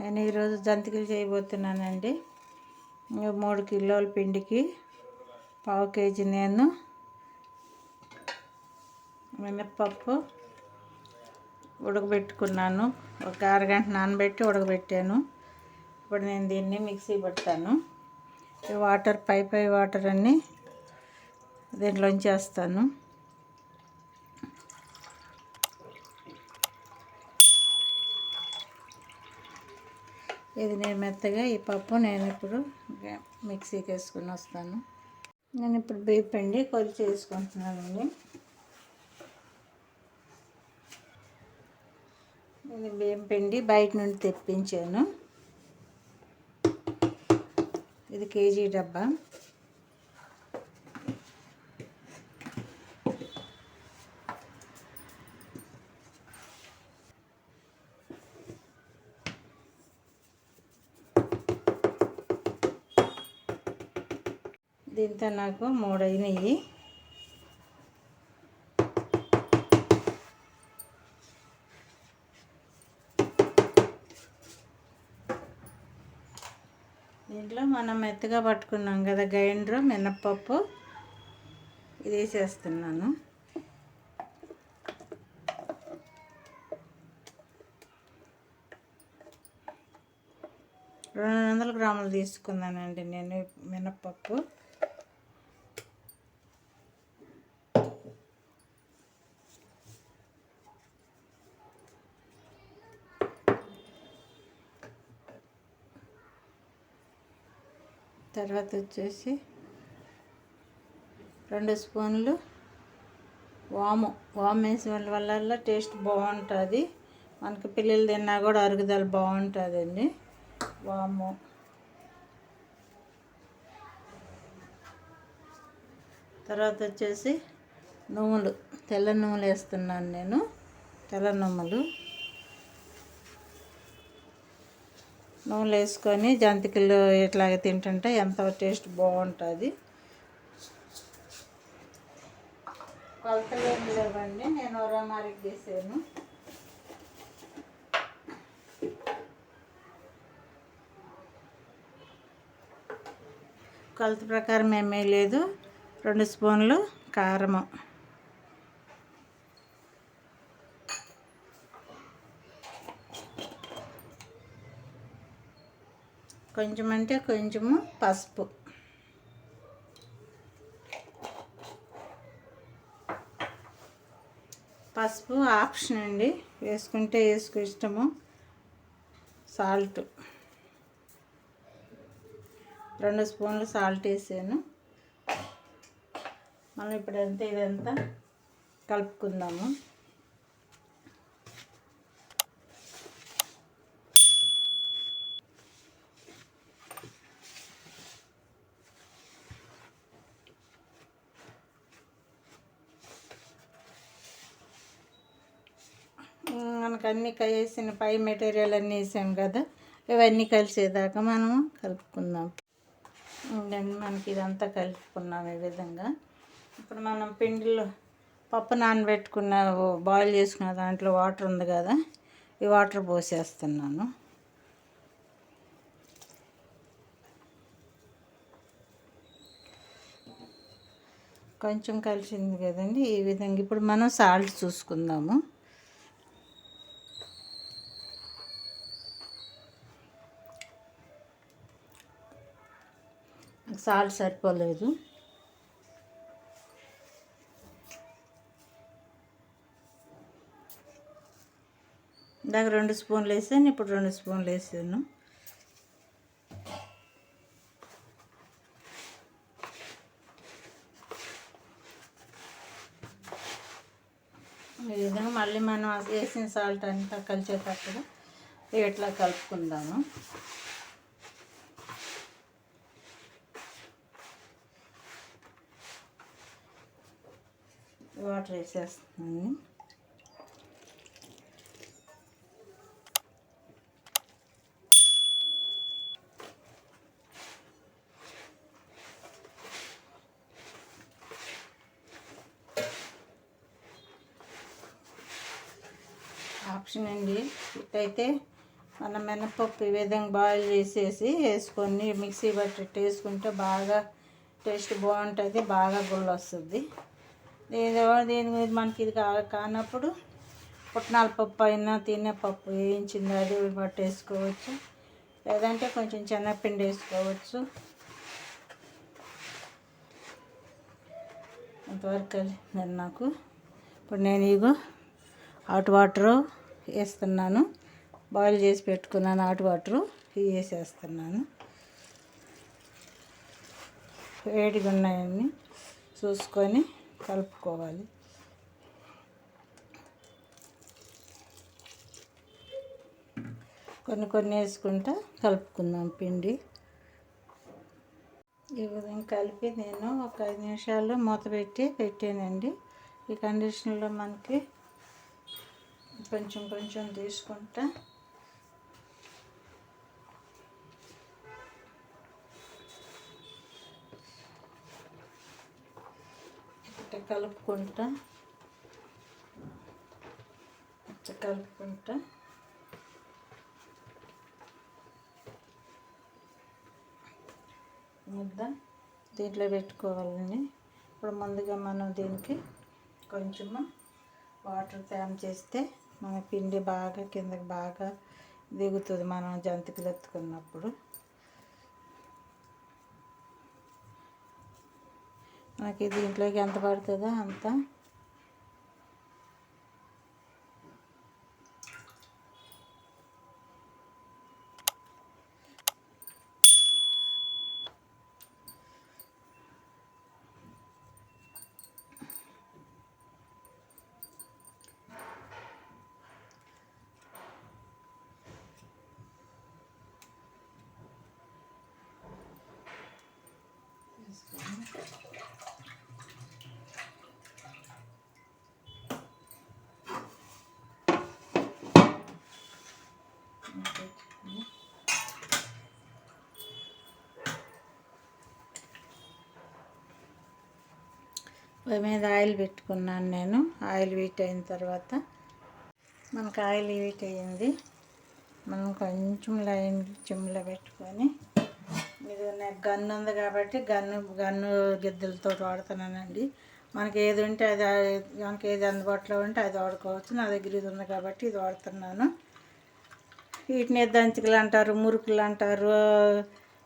నేను ఈరోజు జంతికలు చేయబోతున్నానండి. మూడు కిలోల పిండికి పావు కేజీ నేను మినప్పప్పు ఉడకబెట్టుకున్నాను. ఒక అరగంట నానబెట్టి ఉడకబెట్టాను. ఇప్పుడు నేను దీన్ని మిక్సీ పెడతాను. ఈ వాటర్ పై పై వాటర్ అన్నీ దీంట్లోంచి వేస్తాను. ఇది నేను మెత్తగా ఈ పప్పు నేను ఇప్పుడు మిక్సీకి వేసుకుని వస్తాను. నేను ఇప్పుడు బియ్య పిండి కొలిచి వేసుకుంటున్నానండి ఇది బియ్యం పిండి బయట నుండి తెప్పించాను. ఇది కేజీ డబ్బా. దీంతో నాకు మూడు అయినాయి దీంట్లో మనం మెత్తగా పట్టుకున్నాం కదా గ్రైండర్ మినప్పప్పు. ఇది వేసేస్తున్నాను. రెండు వందల గ్రాములు తీసుకున్నానండి నేను మినప్పప్పు. తర్వాత వచ్చేసి రెండు స్పూన్లు వాము. వాము వేసిన వల్ల టేస్ట్ బాగుంటుంది. మనకి పిల్లలు తిన్నా కూడా అరుగుదల బాగుంటుందండి. వాము. తర్వాత వచ్చేసి నువ్వులు తెల్ల నువ్వులు వేస్తున్నాను నేను. తెల్ల నువ్వులు నూనెలు వేసుకొని జంతికలు ఇట్లాగ తింటుంటే ఎంతో టేస్ట్ బాగుంటుంది. కొలతలు ఏం లేవండి. నేను ఒరమారికి చేసాను కొలత ప్రకారం ఏమీ లేదు. రెండు స్పూన్లు కారము. కొంచెం అంటే కొంచెము పసుపు. పసుపు ఆప్షన్ అండి. వేసుకుంటే వేసుకు ఇష్టము. సాల్ట్. రెండు స్పూన్లు సాల్ట్ వేసాను. మనం ఇప్పుడంతా ఇదంతా కలుపుకుందాము. మనకు అన్నీ వేసిన పై మెటీరియల్ అన్నీ వేసాం కదా ఇవన్నీ కలిసేదాకా మనము కలుపుకుందాం. మనకి ఇదంతా కలుపుకున్నాం ఈ విధంగా. ఇప్పుడు మనం పిండిలో పప్పు నానబెట్టుకున్న బాయిల్ చేసుకున్న దాంట్లో వాటర్ ఉంది కదా ఈ వాటర్ పోసేస్తున్నాను. కొంచెం కలిసింది కదండి ఈ విధంగా. ఇప్పుడు మనం సాల్ట్ చూసుకుందాము. సాల్ట్ సరిపోలేదు. ఇందాక రెండు స్పూన్లు వేసాను ఇప్పుడు రెండు స్పూన్లు వేసాను. ఈ విధంగా మళ్ళీ మనం వేసిన సాల్ట్ అంతా కలిసేటప్పుడు ఇట్లా కలుపుకుందాము. వాటర్ వేసేస్తున్నాను. ఆప్షన్ అండి. ఇట్లయితే మన మినపప్పు ఈ విధంగా బాయిల్ చేసేసి వేసుకొని మిక్సీ బట్టి వేసుకుంటే బాగా టేస్ట్ బాగుంటుంది బాగా గుళ్ళు వస్తుంది. దీని దేని మీద మనకి ఇది కా కానప్పుడు పుట్నాల పప్పు అయినా తినే పప్పు వేయించింది అది పట్టేసుకోవచ్చు. లేదంటే కొంచెం శనగపిండి వేసుకోవచ్చు. అంతవరకు కలిసిందండి నాకు ఇప్పుడు నేను ఇగో హాట్ వాటర్ వేస్తున్నాను. బాయిల్ చేసి పెట్టుకున్నాను హాట్ వాటర్. వేసేస్తున్నాను. వేడిగా ఉన్నాయని చూసుకొని కలుపుకోవాలి. కొన్ని కొన్ని వేసుకుంటా కలుపుకుందాం పిండి. ఈ విధంగా కలిపి నేను ఒక ఐదు నిమిషాలు మూత పెట్టి పెట్టానండి. ఈ కండిషన్లో మనకి కొంచెం కొంచెం తీసుకుంటా. అట్ట కలుపుకుంటా. అచ్చ కలుపుకుంటా. ముద్ద దీంట్లో పెట్టుకోవాలని ఇప్పుడు ముందుగా మనం దీనికి కొంచెము వాటర్ తయారు చేస్తే మన పిండి బాగా కిందకి బాగా దిగుతుంది. మనం జంతికలు ఎత్తుకున్నప్పుడు. మనకి దీంట్లోకి ఎంత పడుతుందో అంత. పొయ్యి మీద ఆయిల్ పెట్టుకున్నాను నేను. ఆయిల్ వీట్ అయిన తర్వాత మనకు ఆయిల్ వీట్ అయ్యింది. మనం కొంచెం లైన్ చిమ్లో పెట్టుకొని ఇది నాకు గన్ను ఉంది కాబట్టి గన్ను గన్ను గిద్దెలతో వాడుతున్నానండి. మనకి ఏది ఉంటే అది మనకి ఏది అందుబాటులో ఉంటే అది వాడుకోవచ్చు. నా దగ్గర ఇది ఉంది కాబట్టి ఇది వాడుతున్నాను. వీటిని దంచికలు అంటారు మురుకులు అంటారు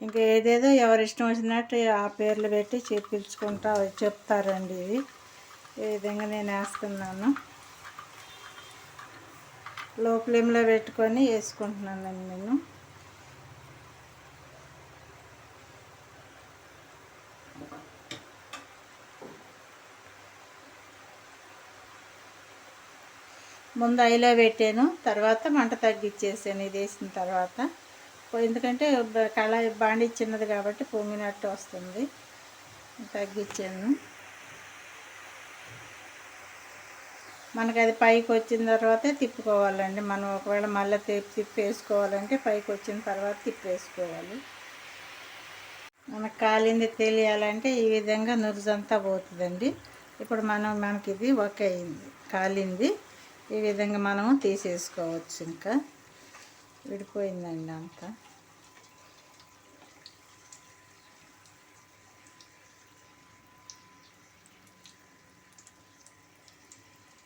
ఇంకా ఏదేదో ఎవరి ఇష్టం వచ్చినట్టు ఆ పేర్లు పెట్టి చెప్పించుకుంటా చెప్తారండి ఇవి. ఈ విధంగా నేను వేస్తున్నాను. లో ఫ్లేమ్లో పెట్టుకొని వేసుకుంటున్నానండి నేను. ముందు ఐలో పెట్టాను తర్వాత మంట తగ్గిచ్చేసాను ఇది వేసిన తర్వాత. ఎందుకంటే కళాయి బాండి చిన్నది కాబట్టి పొంగినట్టు వస్తుంది. తగ్గించాను మనకి అది పైకి వచ్చిన తర్వాతే తిప్పుకోవాలండి. మనం ఒకవేళ మళ్ళీ తిప్పి తిప్పి వేసుకోవాలంటే పైకి వచ్చిన తర్వాత తిప్పి వేసుకోవాలి మనకు కాలింది తెలియాలంటే ఈ విధంగా నురుజంతా పోతుందండి. ఇప్పుడు మనం మనకి ఇది ఒక అయింది. కాలింది. ఈ విధంగా మనము తీసేసుకోవచ్చు ఇంకా. విడిపోయిందండి అంతా.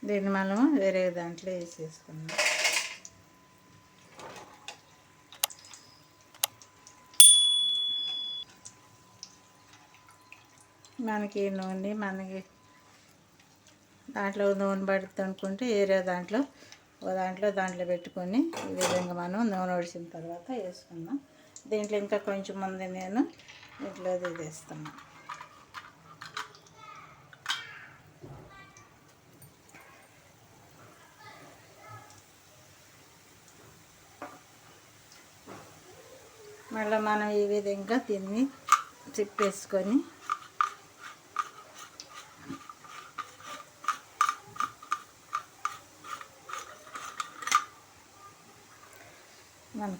దీన్ని మనము వేరే దాంట్లో వేసేసుకుందాం. మనకి నూనె మనకి దాంట్లో నూనె పడుతుంది అనుకుంటే వేరే దాంట్లో ఓ దాంట్లో దాంట్లో పెట్టుకొని ఈ విధంగా మనం నూనె ఒడిసిన తర్వాత వేసుకుందాం. దీంట్లో ఇంకా కొంచెం మంది నేను ఇంట్లో ఇది మళ్ళీ మనం ఈ విధంగా దీన్ని తిప్పేసుకొని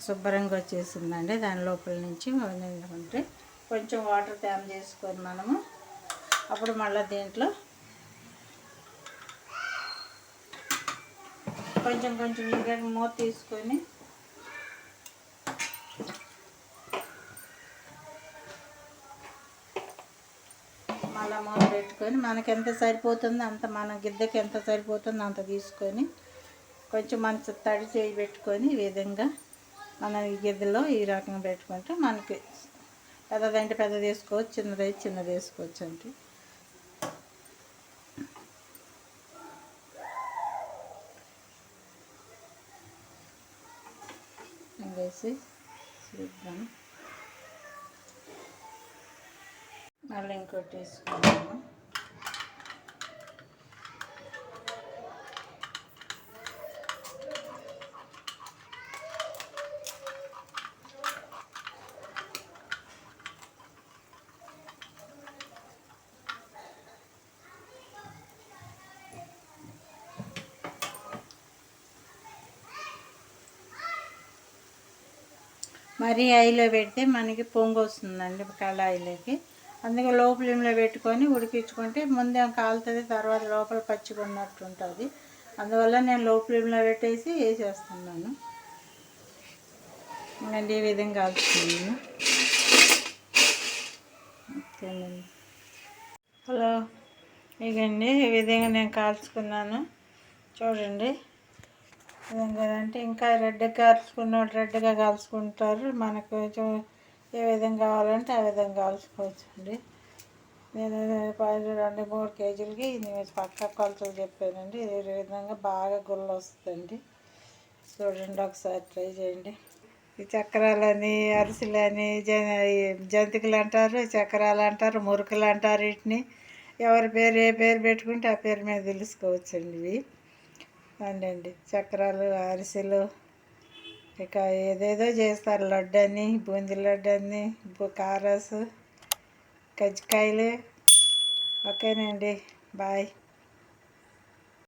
శుభ్రంగా వచ్చేసిందండి. దాని లోపల నుంచి అంటే కొంచెం వాటర్ ట్యామ్ చేసుకొని మనము అప్పుడు మళ్ళీ దీంట్లో కొంచెం కొంచెం ఇంకా మూత తీసుకొని మళ్ళీ మూత పెట్టుకొని మనకి ఎంత సరిపోతుందో అంత మన గిద్దకి ఎంత సరిపోతుందో అంత తీసుకొని కొంచెం మంచి తడి చేయి పెట్టుకొని ఈ విధంగా మన ఈ గిద్దలో ఈ రకంగా పెట్టుకుంటే మనకి పెద్దదంటే పెద్దది వేసుకోవచ్చు చిన్నది చిన్నది వేసుకోవచ్చు అంటే వేసి చూద్దాం. మళ్ళీ ఇంకోటి వేసుకుందాము. మరీ ఐలో పెడితే మనకి పొంగు వస్తుందండి కళాయిలోకి. అందుకే లో ఫ్లేమ్లో పెట్టుకొని ఉడికించుకుంటే ముందే కాలుతుంది తర్వాత లోపల పచ్చిగున్నట్టు ఉంటుంది. అందువల్ల నేను లో ఫ్లేమ్లో పెట్టేసి వేసేస్తున్నాను. అండి ఈ విధంగా కాల్చుకున్నాను. ఓకేనండి. హలో ఇకండి ఈ విధంగా నేను కాల్చుకున్నాను. చూడండి. అంటే ఇంకా రెడ్గా కాల్చుకున్న రెడ్గా కాల్చుకుంటారు మనకు కొంచెం ఏ విధంగా కావాలంటే ఆ విధంగా కాల్చుకోవచ్చు అండి నేను రెండు మూడు కేజీలకి నేను పక్క కొలతలు చెప్పానండి. ఈ విధంగా బాగా గుళ్ళు వస్తుందండి. చూడండి ఒకసారి ట్రై చేయండి. ఈ చక్రాలని అరిసెలని జంతికలు అంటారు చక్రాలు అంటారు మురుకులు అంటారు వీటిని. ఎవరి పేరు ఏ పేరు పెట్టుకుంటే ఆ పేరు మీద తెలుసుకోవచ్చండి ఇవి. అండి చక్రాలు అరిసెలు ఇక ఏదేదో చేస్తారు లడ్డు అని బూందీ లడ్డు అని కారాసు కజ్జికాయలు ఓకేనండి బాయ్.